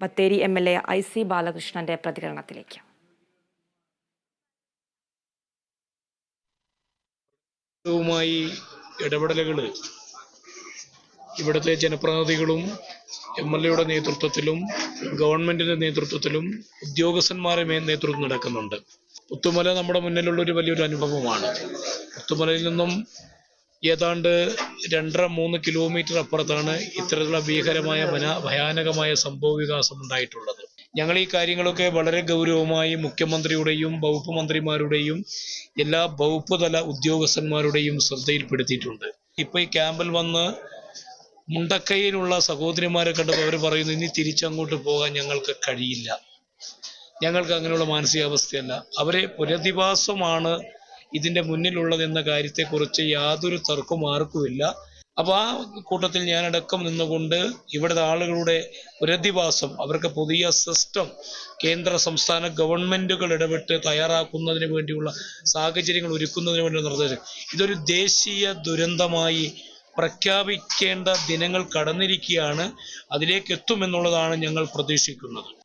Bathery M L A I C ബാലകൃഷ്ണന്റെ പ്രതികരണത്തിലേക്ക്. വുമായി ഇടപെടലുകൾ ഇവിടുത്തെ ജനപ്രതിനിധികളും എം എൽ എയുടെ നേതൃത്വത്തിലും ഗവൺമെന്റിന്റെ നേതൃത്വത്തിലും ഉദ്യോഗസ്ഥന്മാരെ നേതൃത്വം നടക്കുന്നുണ്ട്. പുത്തുമല നമ്മുടെ മുന്നിലുള്ള ഒരു വലിയൊരു അനുഭവമാണ്. പുത്തുമലയിൽ നിന്നും ഏതാണ്ട് രണ്ടര മൂന്ന് കിലോമീറ്റർ അപ്പുറത്താണ് ഇത്തരത്തിലുള്ള ഭീകരമായ ഭയാനകമായ സംഭവ വികാസം ഉണ്ടായിട്ടുള്ളത്. ഞങ്ങൾ ഈ കാര്യങ്ങളൊക്കെ വളരെ ഗൗരവമായി മുഖ്യമന്ത്രിയുടെയും വകുപ്പ് മന്ത്രിമാരുടെയും എല്ലാ വകുപ്പ് തല ഉദ്യോഗസ്ഥന്മാരുടെയും ശ്രദ്ധയിൽപ്പെടുത്തിയിട്ടുണ്ട്. ഇപ്പൊ ഈ ക്യാമ്പിൽ വന്ന് മുണ്ടക്കൈയിലുള്ള സഹോദരിമാരെ കണ്ടപ്പോൾ അവർ പറയുന്നു ഇനി തിരിച്ചങ്ങോട്ട് പോകാൻ ഞങ്ങൾക്ക് കഴിയില്ല. ഞങ്ങൾക്ക് അങ്ങനെയുള്ള മാനസികാവസ്ഥയല്ല. അവരെ പുനരധിവാസമാണ് ഇതിന്റെ മുന്നിലുള്ളത് എന്ന കാര്യത്തെക്കുറിച്ച് യാതൊരു തർക്കവും ആർക്കുമില്ല. അപ്പൊ ആ കൂട്ടത്തിൽ ഞാനടക്കം നിന്നുകൊണ്ട് ഇവിടുത്തെ ആളുകളുടെ പുരധിവാസം അവർക്ക് പുതിയ സിസ്റ്റം കേന്ദ്ര സംസ്ഥാന ഗവൺമെന്റുകൾ ഇടപെട്ട് തയ്യാറാക്കുന്നതിന് വേണ്ടിയുള്ള സാഹചര്യങ്ങൾ ഒരുക്കുന്നതിന് വേണ്ടി നിർദ്ദേശം ഇതൊരു ദേശീയ ദുരന്തമായി പ്രഖ്യാപിക്കേണ്ട ദിനങ്ങൾ കടന്നിരിക്കുകയാണ്. അതിലേക്ക് എത്തുമെന്നുള്ളതാണ് ഞങ്ങൾ പ്രതീക്ഷിക്കുന്നത്.